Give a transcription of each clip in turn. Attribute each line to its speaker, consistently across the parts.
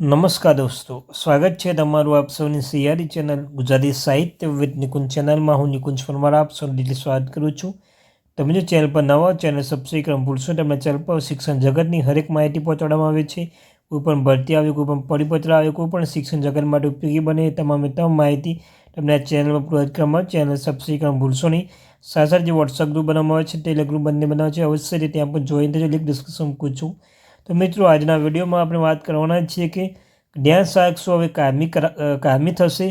Speaker 1: નમસ્કાર દોસ્તો, સ્વાગત છે તમારું આપ સૌની સિયારી ચેનલ ગુજરાતી સાહિત્ય વિદ નિકુંજ ચેનલમાં. હું નિકુંજ પરમાર, આપ સૌ દિલ્હી સ્વાગત કરું છું. તમે જો ચેનલ પર નવા ચેનલ સબસ્ક્રાઈબ કરવા ભૂલશો તમને ચેનલ પર શિક્ષણ જગતની હરેક માહિતી પહોંચાડવામાં આવે છે. કોઈ પણ ભરતી આવે, કોઈ પણ પરિપત્ર આવે, કોઈ પણ શિક્ષણ જગત માટે ઉપયોગી બને તમામે તમામ માહિતી તમને આ ચેનલમાં પ્રોવાઈડ કરવામાં ચેનલ સબસ્ક્રાઈબ કરવા ભૂલશો નહીં. સાથે જે વોટ્સઅપ ગ્રુપ બનાવવામાં આવે છે ટેલિગ્રુપ ગ્રુપ બંને બનાવે છે, અવશ્ય ત્યાં પણ જોઈન થજો. લિંક ડિસ્ક્રિપ્શન મૂકું છું. તો મિત્રો, આજના વિડીયોમાં આપણે વાત કરવાના છીએ કે જ્ઞાન સહાયક શું હવે કાયમી કાયમી થશે?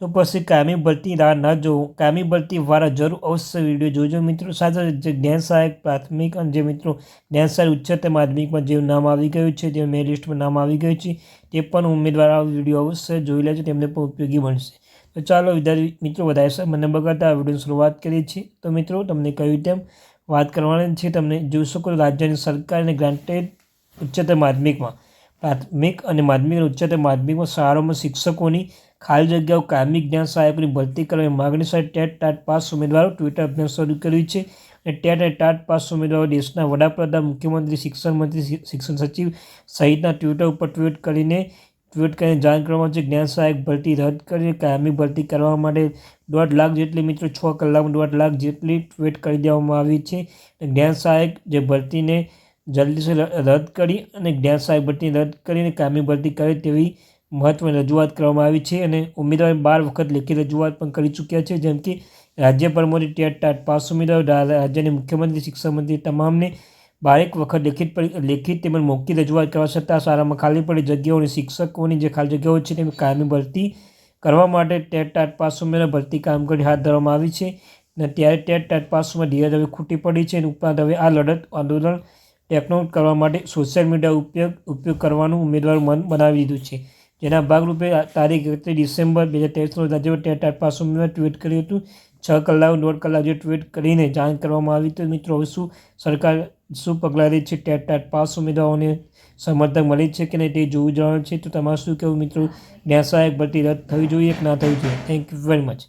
Speaker 1: તો પછી કાયમી ભરતી રાહ ન જોવું કાયમી ભરતી વાળા જરૂર અવશ્ય વીડિયો જોજો મિત્રો. સાથે જે જ્ઞાન સહાયક પ્રાથમિક અને જે મિત્રો જ્ઞાન સહાયક ઉચ્ચતર માધ્યમિકમાં જે નામ આવી ગયું છે જે મેં લિસ્ટમાં નામ આવી ગયું છે, તે પણ ઉમેદવાર વીડિયો અવશ્ય જોઈ લેજો, તેમને પણ ઉપયોગી બનશે. તો ચાલો વિદ્યાર્થી મિત્રો, વધારે સર મને બગાડતા આ વિડીયોની શરૂઆત કરીએ છીએ. તો મિત્રો, તમને કહ્યું તેમ વાત કરવાની છે, તમને જોઈ શકો રાજ્યની સરકાર અને ગ્રાન્ટેડ ઉચ્ચતર માધ્યમિકમાં. પ્રાથમિક અને માધ્યમિક અને ઉચ્ચતર માધ્યમિકમાં શાળાઓમાં શિક્ષકોની ખાલી જગ્યાઓ, કાયમી જ્ઞાન સહાયકોની ભરતી કરવાની માગણી સાથે ટેટ ટાટ પાસ ઉમેદવારો ટ્વિટર અભિયાન શરૂ કર્યું છે. અને ટેટ અને ટાટ પાસ ઉમેદવારો દેશના વડાપ્રધાન, મુખ્યમંત્રી, શિક્ષણ મંત્રી શિક્ષણ સચિવ સહિતના ટ્વિટર ઉપર ટ્વીટ કરીને ટ્વીટ કરીને જાણ કરવામાં છે. જ્ઞાન સહાયક ભરતી રદ કરીને કાયમી ભરતી કરવા માટે દોઢ લાખ જેટલી મિત્રો છ કલાકમાં દોઢ લાખ જેટલી ટ્વીટ કરી દેવામાં આવી છે. જ્ઞાન સહાયક જે ભરતીને જલ્દીથી રદ કરી અને જ્ઞાન સહાયક ભરતી રદ કરીને કામી ભરતી કરે તેવી મહત્વની રજૂઆત કરવામાં આવી છે અને ઉમેદવારે બાર વખત લેખિત રજૂઆત પણ કરી ચૂક્યા છે, જેમ કે રાજ્ય પરમોથી ટેટ ટાટ પાસ ઉમેદવાર રાજ્યની મુખ્યમંત્રી, શિક્ષણ મંત્રી તમામને બારેક વખત લેખિત લેખિત તેમજ મૌખિક રજૂઆત કરવા છતાં શાળામાં ખાલી પડી જગ્યાઓની શિક્ષકોની જે ખાલી જગ્યાઓ છે તેની કાયમી ભરતી કરવા માટે ટેટ ટાટ પાસ ઉમેદવાર ભરતી કામગીરી હાથ ધરવામાં આવી છે. અને ત્યારે ટેટ ટાટ પાસમાં ધીરજ હવે ખૂટી પડી છે અને ઉપરાંત હવે આ લડત આંદોલન ટેકનોટ કરવા માટે સોશિયલ મીડિયા ઉપયોગ ઉપયોગ કરવાનું ઉમેદવારો મન બનાવી દીધું છે. જેના ભાગરૂપે તારીખ એકત્રીસ ડિસેમ્બર બે હજાર ત્રેવીસનો રાજ્ય ટેટ પાસ ઉમેદવાર ટ્વીટ કર્યું હતું. છ કલાક, દોઢ કલાક જે ટ્વીટ કરીને જાણ કરવામાં આવી તો મિત્રો, હવે શું સરકાર શું પગલાં રહી છે? ટેટ ટાટ પાસ ઉમેદવારોને સમર્થન મળે છે કે નહીં તે જોવું જવાનું છે. તો તમારે શું કહેવું મિત્રો? ન્યાસાયક ભરતી રદ થવી જોઈએ કે ના થવી જોઈએ? Thank you very much